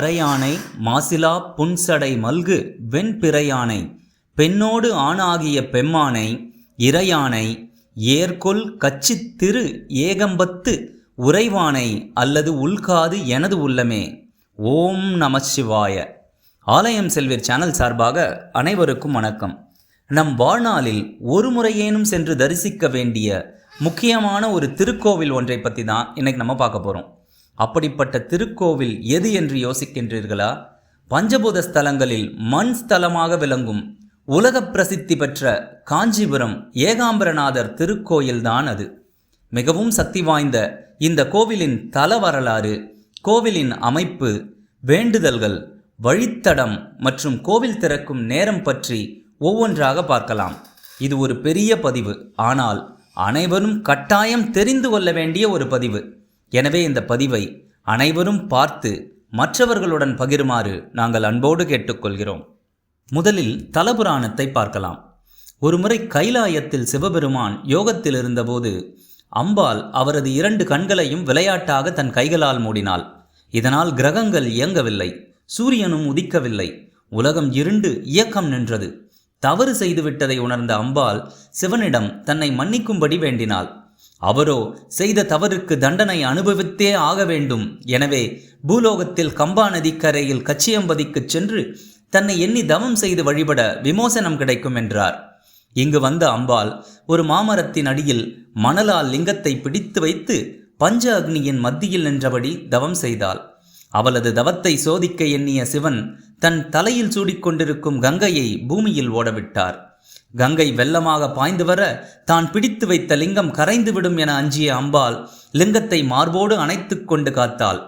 மறையானை மாசிலா புன்சடை மல்கு வெண்பிறையானை பெண்ணோடு ஆணாகிய பெம்மானை இறையானை ஏர்கொல் கச்சித்திரு ஏகம்பத்து உறைவானை அல்லது உள்காது எனது உள்ளமே. ஓம் நம சிவாய. ஆலயம் செல்வீர் சேனல் சார்பாக அனைவருக்கும் வணக்கம். நம் வாழ்நாளில் ஒரு முறையேனும் சென்று தரிசிக்க வேண்டிய முக்கியமான ஒரு திருக்கோவில் ஒன்றை பற்றி தான் இன்னைக்கு நம்ம பார்க்க போகிறோம் அப்படிப்பட்ட திருக்கோவில் எது என்று யோசிக்கின்றீர்களா? பஞ்சபூத ஸ்தலங்களில் மண் ஸ்தலமாக விளங்கும் உலக பிரசித்தி பெற்ற காஞ்சிபுரம் ஏகாம்பரநாதர் திருக்கோயில்தான் அது. மிகவும் சக்தி வாய்ந்த இந்த கோவிலின் தல வரலாறு கோவிலின் அமைப்பு வேண்டுதல்கள் வழித்தடம் மற்றும் கோவில் திறக்கும் நேரம் பற்றி ஒவ்வொன்றாக பார்க்கலாம். இது ஒரு பெரிய பதிவு. ஆனால் அனைவரும் கட்டாயம் தெரிந்து கொள்ள வேண்டிய ஒரு பதிவு. எனவே இந்த பதிவை அனைவரும் பார்த்து மற்றவர்களுடன் பகிருமாறு நாங்கள் அன்போடு கேட்டுக்கொள்கிறோம். முதலில் தலபுராணத்தை பார்க்கலாம். ஒருமுறை கைலாயத்தில் சிவபெருமான் யோகத்தில் இருந்தபோது அம்பாள் அவரது இரண்டு கண்களையும் விளையாட்டாக தன் கைகளால் மூடினாள். இதனால் கிரகங்கள் இயங்கவில்லை சூரியனும் உதிக்கவில்லை. உலகம் இருண்டு இயக்கம் நின்றது. தவறு செய்துவிட்டதை உணர்ந்த அம்பாள் சிவனிடம் தன்னை மன்னிக்கும்படி வேண்டினாள். அவரோ செய்த தவறுக்கு தண்டனை அனுபவித்தே ஆக வேண்டும். எனவே பூலோகத்தில் கம்பா நதிக்கரையில் கச்சியம்பதிக்குச் சென்று தன்னை எண்ணி தவம் செய்து வழிபட விமோசனம் கிடைக்கும் என்றார். இங்கு வந்த அம்பாள் ஒரு மாமரத்தின் அடியில் மணலால் லிங்கத்தை பிடித்து வைத்து பஞ்ச அக்னியின் மத்தியில் நின்றபடி தவம் செய்தாள். அவளது தவத்தை சோதிக்க எண்ணிய சிவன் தன் தலையில் சூடிக்கொண்டிருக்கும் கங்கையை பூமியில் ஓடவிட்டார். கங்கை வெள்ளமாக பாய்ந்து வர தான் பிடித்து வைத்த லிங்கம் கரைந்துவிடும் என அஞ்சிய அம்பாள் லிங்கத்தை மார்போடு அணைத்து கொண்டு காத்தாள்.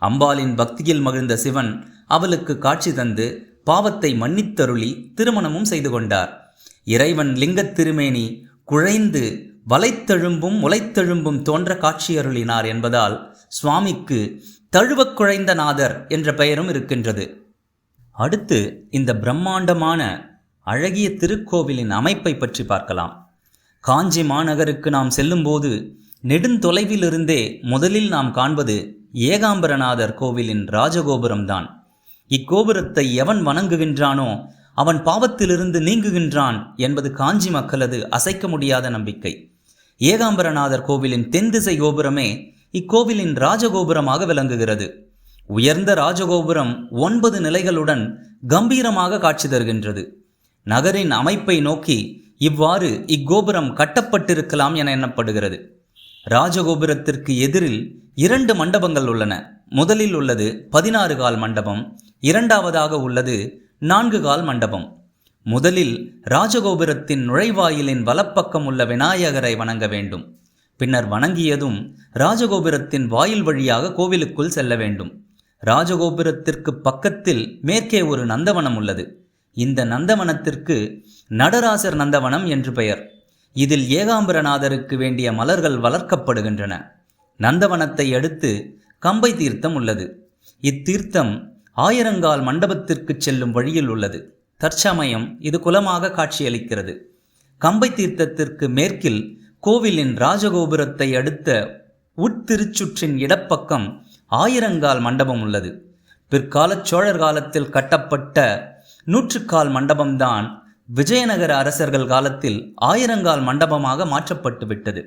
அம்பாளின் பக்தியில் மகிழ்ந்த சிவன் அவளுக்கு காட்சி தந்து பாவத்தை மன்னித்தருளி திருமணமும் செய்து கொண்டார். இறைவன் லிங்கத் திருமேனி குழைந்து வலைத்தெழும்பும் உலைத்தெழும்பும் தோன்ற காட்சியருளினார் என்பதால் சுவாமிக்கு தழுவக் குழைந்த நாதர் என்ற பெயரும் இருக்கின்றது. அடுத்து இந்த பிரம்மாண்டமான அழகிய திருக்கோவிலின் அமைப்பை பற்றி பார்க்கலாம். காஞ்சி மாநகருக்கு நாம் செல்லும்போது நெடுந்தொலைவிலிருந்தே முதலில் நாம் காண்பது ஏகாம்பரநாதர் கோவிலின் ராஜகோபுரம்தான். இக்கோபுரத்தை எவன் வணங்குகின்றானோ அவன் பாவத்திலிருந்து நீங்குகின்றான் என்பது காஞ்சி மக்களது அசைக்க முடியாத நம்பிக்கை. ஏகாம்பரநாதர் கோவிலின் தென் திசை கோபுரமே இக்கோவிலின் ராஜகோபுரமாக விளங்குகிறது. உயர்ந்த ராஜகோபுரம் ஒன்பது நிலைகளுடன் கம்பீரமாக காட்சி தருகின்றது. நகரின் அமைப்பை நோக்கி இவ்வாறு இக்கோபுரம் கட்டப்பட்டிருக்கலாம் என எண்ணப்படுகிறது. ராஜகோபுரத்திற்கு எதிரில் இரண்டு மண்டபங்கள் உள்ளன. முதலில் உள்ளது பதினாறு கால் மண்டபம் இரண்டாவதாக உள்ளது நான்கு கால் மண்டபம். முதலில் ராஜகோபுரத்தின் நுழைவாயிலின் வலப்பக்கம் உள்ள விநாயகரை வணங்க வேண்டும். பின்னர் வணங்கியதும் ராஜகோபுரத்தின் வாயில் வழியாக கோவிலுக்குள் செல்ல வேண்டும். ராஜகோபுரத்திற்கு பக்கத்தில் மேற்கே ஒரு நந்தவனம் உள்ளது. இந்த நந்தவனத்திற்கு நடராசர் நந்தவனம் என்று பெயர். இதில் ஏகாம்பரநாதருக்கு வேண்டிய மலர்கள் வளர்க்கப்படுகின்றன. நந்தவனத்தை அடுத்து கம்பை தீர்த்தம் உள்ளது. இத்தீர்த்தம் ஆயிரங்கால் மண்டபத்திற்கு செல்லும் வழியில் உள்ளது. தற்சமயம் இது குலமாக காட்சியளிக்கிறது. கம்பை தீர்த்தத்திற்கு மேற்கில் கோவிலின் ராஜகோபுரத்தை அடுத்த உட்திருச்சுற்றின் இடப்பக்கம் ஆயிரங்கால் மண்டபம் உள்ளது. பிற்கால சோழர் காலத்தில் கட்டப்பட்ட நூற்றுக்கால் மண்டபம்தான் விஜயநகர அரசர்கள் காலத்தில் ஆயிரங்கால் மண்டபமாக மாற்றப்பட்டு விட்டது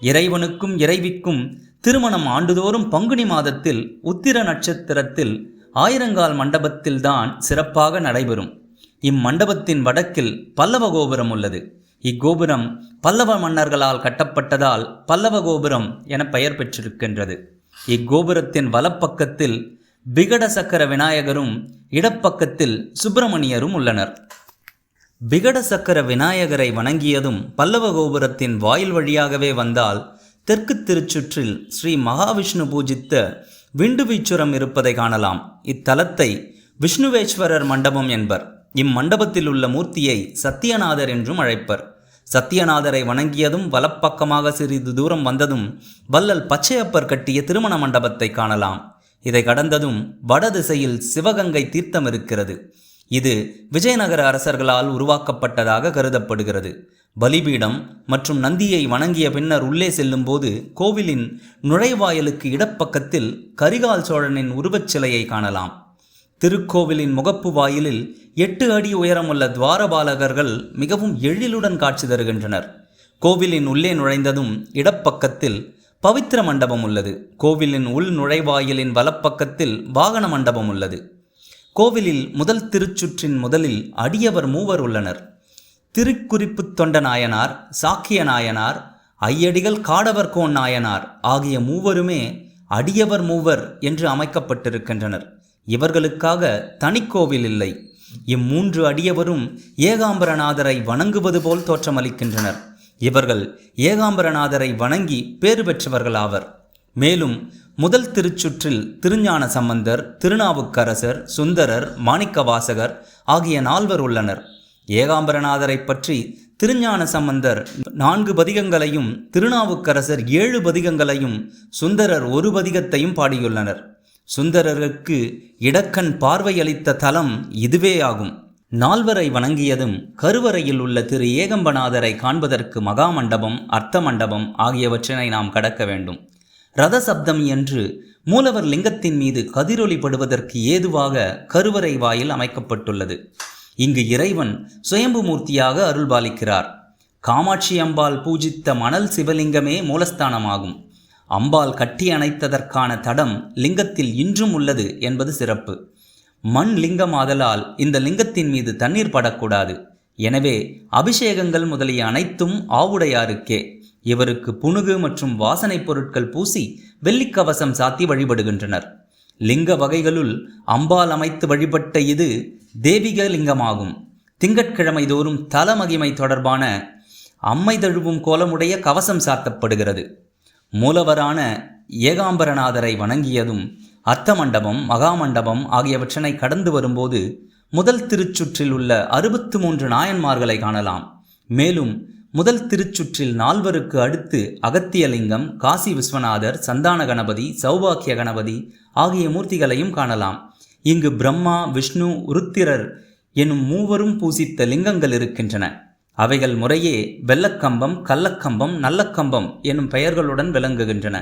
இறைவனுக்கும் இறைவிக்கும் திருமணம் ஆண்டுதோறும் பங்குனி மாதத்தில் உத்திர நட்சத்திரத்தில் ஆயிரங்கால் மண்டபத்தில்தான் சிறப்பாக நடைபெறும். இம்மண்டபத்தின் வடக்கில் பல்லவ கோபுரம் உள்ளது. இக்கோபுரம் பல்லவ மன்னர்களால் கட்டப்பட்டதால் பல்லவ கோபுரம் என பெயர் பெற்றிருக்கின்றது. இக்கோபுரத்தின் வலப்பக்கத்தில் விகட சக்கர விநாயகரும் இடப்பக்கத்தில் சுப்பிரமணியரும் உள்ளனர். விகட சக்கர விநாயகரை வணங்கியதும் பல்லவ கோபுரத்தின் வாயில் வழியாகவே வந்தால் தெற்கு திருச்சுற்றில் ஸ்ரீ மகாவிஷ்ணு பூஜித்த விண்டுவீச்சுரம் இருப்பதை காணலாம். இத்தலத்தை விஷ்ணுவேஸ்வரர் மண்டபம் என்பர். இம்மண்டபத்தில் உள்ள மூர்த்தியை சத்தியநாதர் என்றும் அழைப்பர். சத்தியநாதரை வணங்கியதும் வலப்பக்கமாக சிறிது தூரம் வந்ததும் வல்லல் பச்சையப்பர் கட்டிய திருமண மண்டபத்தை காணலாம். இதை கடந்ததும் வடதிசையில் சிவகங்கை தீர்த்தம் இருக்கிறது இது விஜயநகர அரசர்களால் உருவாக்கப்பட்டதாக கருதப்படுகிறது. பலிபீடம் மற்றும் நந்தியை வணங்கிய பின்னர் உள்ளே செல்லும்போது கோவிலின் நுழைவாயிலுக்கு இடப்பக்கத்தில் கரிகால் சோழனின் உருவச் சிலையை காணலாம். திருக்கோவிலின் முகப்பு வாயிலில் எட்டு அடி உயரமுள்ள துவாரபாலகர்கள் மிகவும் எழிலுடன் காட்சி தருகின்றனர். கோவிலின் உள்ளே நுழைந்ததும் இடப்பக்கத்தில் பவித்திர மண்டபம் உள்ளது. கோவிலின் உள் நுழைவாயிலின் வலப்பக்கத்தில் வாகன மண்டபம் உள்ளது. கோவிலில் முதல் திருச்சுற்றின் முதலில் அடியவர் மூவர் உள்ளனர். திருக்குறிப்பு தொண்ட நாயனார் சாக்கிய நாயனார் ஐயடிகள் காடவர்கோன் நாயனார் ஆகிய மூவருமே அடியவர் மூவர் என்று அமைக்கப்பட்டிருக்கின்றனர். இவர்களுக்காக தனிக்கோவில் இல்லை. இம்மூன்று அடியவரும் ஏகாம்பரநாதரை வணங்குவது போல் தோற்றமளிக்கின்றனர். இவர்கள் ஏகாம்பரநாதரை வணங்கி பேறு பெற்றவர்களாவர். மேலும் முதல் திருச்சுற்றில் திருஞான சம்பந்தர் திருநாவுக்கரசர் சுந்தரர் மாணிக்கவாசகர் ஆகிய நால்வர் உள்ளனர். ஏகாம்பரநாதரை பற்றி திருஞான சம்பந்தர் நான்கு பதிகங்களையும் திருநாவுக்கரசர் ஏழு பதிகங்களையும் சுந்தரர் ஒரு பதிகத்தையும் பாடியுள்ளனர். சுந்தரருக்கு இடக்கண் பார்வையளித்த தலம் இதுவே ஆகும் நால்வரை வணங்கியதும் கருவறையில் உள்ள திரு ஏகம்பநாதரை காண்பதற்கு மகாமண்டபம் அர்த்த மண்டபம் ஆகியவற்றினை நாம் கடக்க வேண்டும். ரத சப்தமி என்று மூலவர் லிங்கத்தின் மீது கதிரொளிப்படுவதற்கு ஏதுவாக கருவறை வாயில் அமைக்கப்பட்டுள்ளது. இங்கு இறைவன் சுயம்பு மூர்த்தியாக அருள்பாலிக்கிறார். காமாட்சி அம்பாள் பூஜித்த மணல் சிவலிங்கமே மூலஸ்தானமாகும். அம்பாள் கட்டி அணைத்ததற்கான தடம் லிங்கத்தில் இன்றும் உள்ளது என்பது சிறப்பு. மண் லிங்கம் ஆதலால் இந்த லிங்கத்தின் மீது தண்ணீர் படக்கூடாது. எனவே அபிஷேகங்கள் முதலிய அனைத்தும் ஆவுடையாருக்கே. இவருக்கு புணுகு மற்றும் வாசனைப் பொருட்கள் பூசி வெள்ளிக்கவசம் சாத்தி வழிபடுகின்றனர். லிங்க வகைகளுள் அம்பால் அமைத்து வழிபட்ட இது தேவிக லிங்கமாகும். திங்கட்கிழமை தோறும் தலமகிமை தொடர்பான அம்மை தழுவும் கோலமுடைய கவசம் சாத்தப்படுகிறது. மூலவரான ஏகாம்பரநாதரை வணங்கியதும் அர்த்த மண்டபம் மகாமண்டபம் ஆகியவற்றினை கடந்து வரும்போது முதல் திருச்சுற்றில் உள்ள அறுபத்து மூன்று நாயன்மார்களை காணலாம். மேலும் முதல் திருச்சுற்றில் நால்வருக்கு அடுத்து அகத்தியலிங்கம் காசி விஸ்வநாதர் சந்தான கணபதி சௌபாக்கிய கணபதி ஆகிய மூர்த்திகளையும் காணலாம். இங்கு பிரம்மா விஷ்ணு உருத்திரர் எனும் மூவரும் பூசித்த லிங்கங்கள் இருக்கின்றன. அவைகள் முறையே வெள்ளக்கம்பம் கள்ளக்கம்பம் நல்லக்கம்பம் எனும் பெயர்களுடன் விளங்குகின்றன.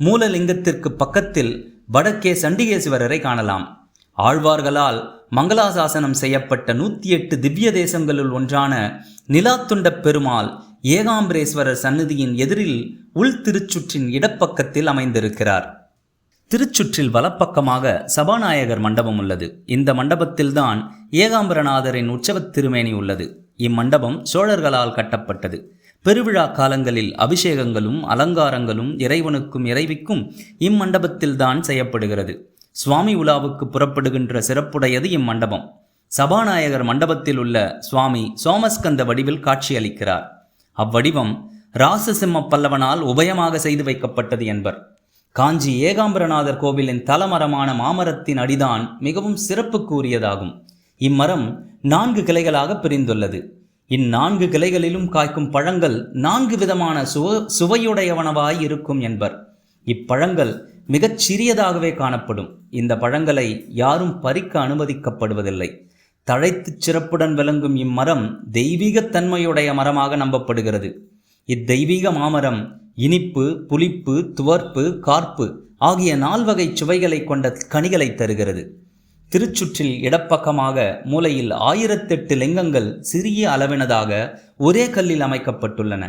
மூலலிங்கத்திற்கு பக்கத்தில் வடக்கே சண்டிகேஸ்வரரை காணலாம். ஆழ்வார்களால் மங்களாசாசனம் செய்யப்பட்ட நூற்றி எட்டு திவ்ய தேசங்களுள் ஒன்றான நிலாத்துண்டப் பெருமாள் ஏகாம்பரேஸ்வரர் சன்னதியின் எதிரில் உள் திருச்சுற்றின் இடப்பக்கத்தில் அமைந்திருக்கிறார். திருச்சுற்றில் வலப்பக்கமாக சபாநாயகர் மண்டபம் உள்ளது. இந்த மண்டபத்தில்தான் ஏகாம்பரநாதரின் உற்சவத் திருமேனி உள்ளது. இம்மண்டபம் சோழர்களால் கட்டப்பட்டது. பெருவிழா காலங்களில் அபிஷேகங்களும் அலங்காரங்களும் இறைவனுக்கும் இறைவிக்கும் இம்மண்டபத்தில்தான் செய்யப்படுகிறது. சுவாமி உலாவுக்கு புறப்படுகின்ற சிறப்புடையது இம்மண்டபம். சபாநாயகர் மண்டபத்தில் உள்ள சுவாமி சோமஸ்கந்த வடிவில் காட்சியளிக்கிறார். அவ்வடிவம் ராசசிம்ம பல்லவனால் உபயமாக செய்து வைக்கப்பட்டது என்பர். காஞ்சி ஏகாம்பரநாதர் கோவிலின் தலமரமான மாமரத்தின் அடிதான் மிகவும் சிறப்புக்குரியதாகும் இம்மரம் நான்கு கிளைகளாக பிரிந்துள்ளது. இந்நான்கு கிளைகளிலும் காய்க்கும் பழங்கள் நான்கு விதமான சுவ சுவையுடையவனவாய் இருக்கும் என்பர். இப்பழங்கள் மிகச் சிறியதாகவே காணப்படும். இந்த பழங்களை யாரும் பறிக்க அனுமதிக்கப்படுவதில்லை. தழைத்துச் சிறப்புடன் விளங்கும் இம்மரம் தெய்வீகத் தன்மையுடைய மரமாக நம்பப்படுகிறது. இத்தெய்வீக மாமரம் இனிப்பு புளிப்பு துவர்ப்பு கார்ப்பு ஆகிய நால்வகை சுவைகளை கொண்ட கனிகளை தருகிறது. திருச்சுற்றில் இடப்பக்கமாக மூலையில் ஆயிரத்தெட்டு லிங்கங்கள் சிறிய அளவினதாக ஒரே கல்லில் அமைக்கப்பட்டுள்ளன.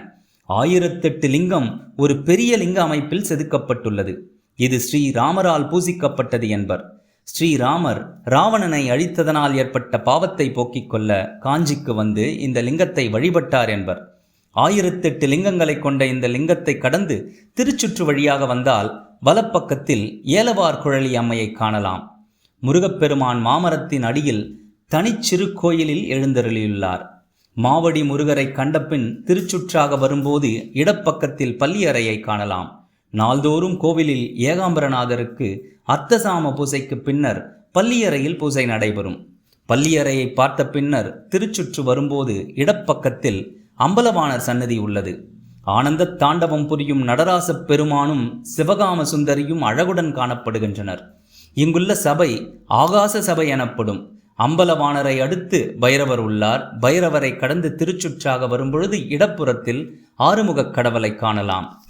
ஆயிரத்தெட்டு லிங்கம் ஒரு பெரிய லிங்க அமைப்பில் செதுக்கப்பட்டுள்ளது. இது ஸ்ரீராமரால் பூசிக்கப்பட்டது என்பர். ஸ்ரீராமர் ராவணனை அழித்ததனால் ஏற்பட்ட பாவத்தை போக்கிக் கொள்ள காஞ்சிக்கு வந்து இந்த லிங்கத்தை வழிபட்டார் என்பர். ஆயிரத்தெட்டு லிங்கங்களை கொண்ட இந்த லிங்கத்தை கடந்து திருச்சுற்று வழியாக வந்தால் வலப்பக்கத்தில் ஏலவார் குழலி அம்மையை காணலாம். முருகப்பெருமான் மாமரத்தின் அடியில் தனிச்சிறு கோயிலில் எழுந்தருளியுள்ளார். மாவடி முருகரை கண்டபின் திருச்சுற்றாக வரும்போது இடப்பக்கத்தில் பள்ளியறையை காணலாம். நாள்தோறும் கோவிலில் ஏகாம்பரநாதருக்கு அர்த்தசாம பூசைக்கு பின்னர் பள்ளியறையில் பூசை நடைபெறும். பள்ளியறையை பார்த்த பின்னர் திருச்சுற்று வரும்போது இடப்பக்கத்தில் அம்பலவாணர் சன்னதி உள்ளது. ஆனந்த தாண்டவம் புரியும் நடராசப் பெருமானும் சிவகாம சுந்தரியும் அழகுடன் காணப்படுகின்றனர். இங்குள்ள சபை ஆகாச சபை எனப்படும். அம்பலவாணரை அடுத்து பைரவர் உள்ளார். பைரவரை கடந்து திருச்சுற்றாக வரும்பொழுது இடப்புறத்தில் ஆறுமுகக் கடவுளை காணலாம்.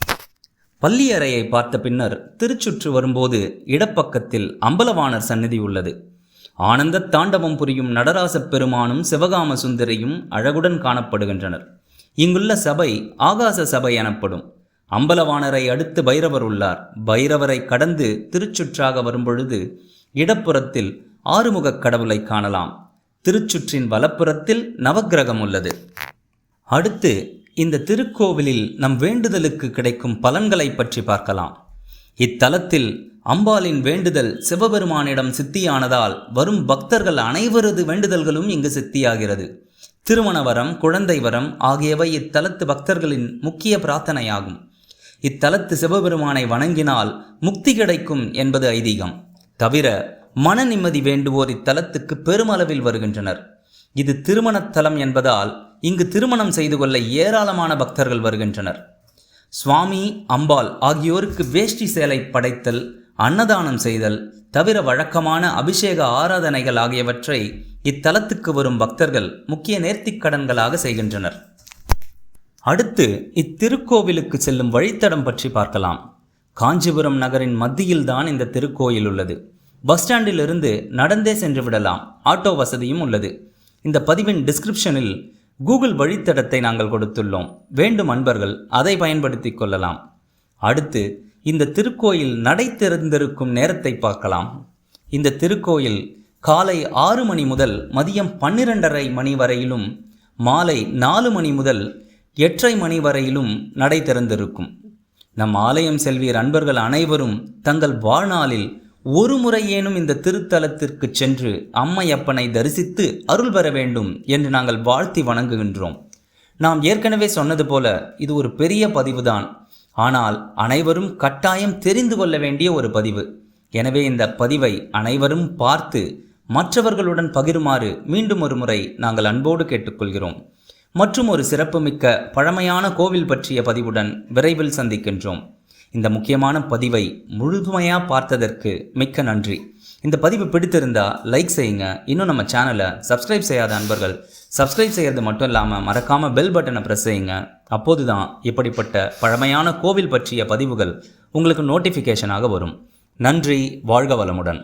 பள்ளியறையை பார்த்த பின்னர் திருச்சுற்று வரும்போது இடப்பக்கத்தில் அம்பலவாணர் சந்நிதி உள்ளது. ஆனந்த தாண்டவம் புரியும் நடராசப் பெருமானும் சிவகாம சுந்தரியும் அழகுடன் காணப்படுகின்றனர். இங்குள்ள சபை ஆகாச சபை எனப்படும். அம்பலவாணரை அடுத்து பைரவர் உள்ளார். பைரவரை கடந்து திருச்சுற்றாக வரும்பொழுது இடப்புறத்தில் ஆறுமுகக் கடவுளை காணலாம். திருச்சுற்றின் வலப்புறத்தில் நவக்கிரகம் உள்ளது. அடுத்து இந்த திருக்கோவிலில் நம் வேண்டுதலுக்கு கிடைக்கும் பலன்களை பற்றி பார்க்கலாம். இத்தலத்தில் அம்பாளின் வேண்டுதல் சிவபெருமானிடம் சித்தியானதால் வரும் பக்தர்கள் அனைவரது வேண்டுதல்களும் இங்கு சித்தியாகிறது. திருமண வரம் குழந்தை வரம் ஆகியவை இத்தலத்து பக்தர்களின் முக்கிய பிரார்த்தனையாகும். இத்தலத்து சிவபெருமானை வணங்கினால் முக்தி கிடைக்கும் என்பது ஐதீகம். தவிர மன நிம்மதி வேண்டுவோர் இத்தலத்துக்கு பெருமளவில் வருகின்றனர். இது திருமணத்தலம் என்பதால் இங்கு திருமணம் செய்து கொள்ள ஏராளமான பக்தர்கள் வருகின்றனர். சுவாமி அம்பாள் ஆகியோருக்கு வேஷ்டி சேலை படைத்தல் அன்னதானம் செய்தல் தவிர வழக்கமான அபிஷேக ஆராதனைகள் ஆகியவற்றை இத்தலத்துக்கு வரும் பக்தர்கள் முக்கிய நேர்த்திக் கடன்களாக செய்கின்றனர். அடுத்து இத்திருக்கோவிலுக்கு செல்லும் வழித்தடம் பற்றி பார்க்கலாம். காஞ்சிபுரம் நகரின் மத்தியில்தான் இந்த திருக்கோயில் உள்ளது. பஸ் ஸ்டாண்டிலிருந்து நடந்தே சென்று விடலாம். ஆட்டோ வசதியும் உள்ளது. இந்த பதிவின் டிஸ்கிரிப்ஷனில் கூகுள் வழித்தடத்தை நாங்கள் கொடுத்துள்ளோம். வேண்டும் அன்பர்கள் அதை பயன்படுத்தி கொள்ளலாம். அடுத்து இந்த திருக்கோயில் நடை திறந்திருக்கும் நேரத்தை பார்க்கலாம். இந்த திருக்கோயில் காலை ஆறு மணி முதல் மதியம் பன்னிரண்டரை மணி வரையிலும் மாலை நாலு மணி முதல் எட்டரை மணி வரையிலும் நடை திறந்திருக்கும். நம் ஆலயம் செல்வீர் அன்பர்கள் அனைவரும் தங்கள் வாழ்நாளில் ஒரு முறையேனும் இந்த திருத்தலத்திற்கு சென்று அம்மையப்பனை தரிசித்து அருள் பெற வேண்டும் என்று நாங்கள் வாழ்த்தி வணங்குகின்றோம். நாம் ஏற்கனவே சொன்னது போல இது ஒரு பெரிய பதிவுதான். ஆனால் அனைவரும் கட்டாயம் தெரிந்து கொள்ள வேண்டிய ஒரு பதிவு. எனவே இந்த பதிவை அனைவரும் பார்த்து மற்றவர்களுடன் பகிருமாறு மீண்டும் ஒரு முறை நாங்கள் அன்போடு கேட்டுக்கொள்கிறோம். மற்றும் ஒரு சிறப்புமிக்க பழமையான கோவில் பற்றிய பதிவுடன் விரைவில் சந்திக்கின்றோம். இந்த முக்கியமான பதிவை முழுமையாக பார்த்ததற்கு மிக்க நன்றி. இந்த பதிவு பிடித்திருந்தா லைக் செய்யுங்க. இன்னும் நம்ம சேனலை சப்ஸ்கிரைப் செய்யாத அன்பர்கள் சப்ஸ்கிரைப் செய்கிறது மட்டும் இல்லாமல் மறக்காமல் பெல் பட்டனை ப்ரெஸ் செய்யுங்க. அப்போது தான் இப்படிப்பட்ட பழமையான கோவில் பற்றிய பதிவுகள் உங்களுக்கு நோட்டிஃபிகேஷனாக வரும். நன்றி வாழ்க வளமுடன்.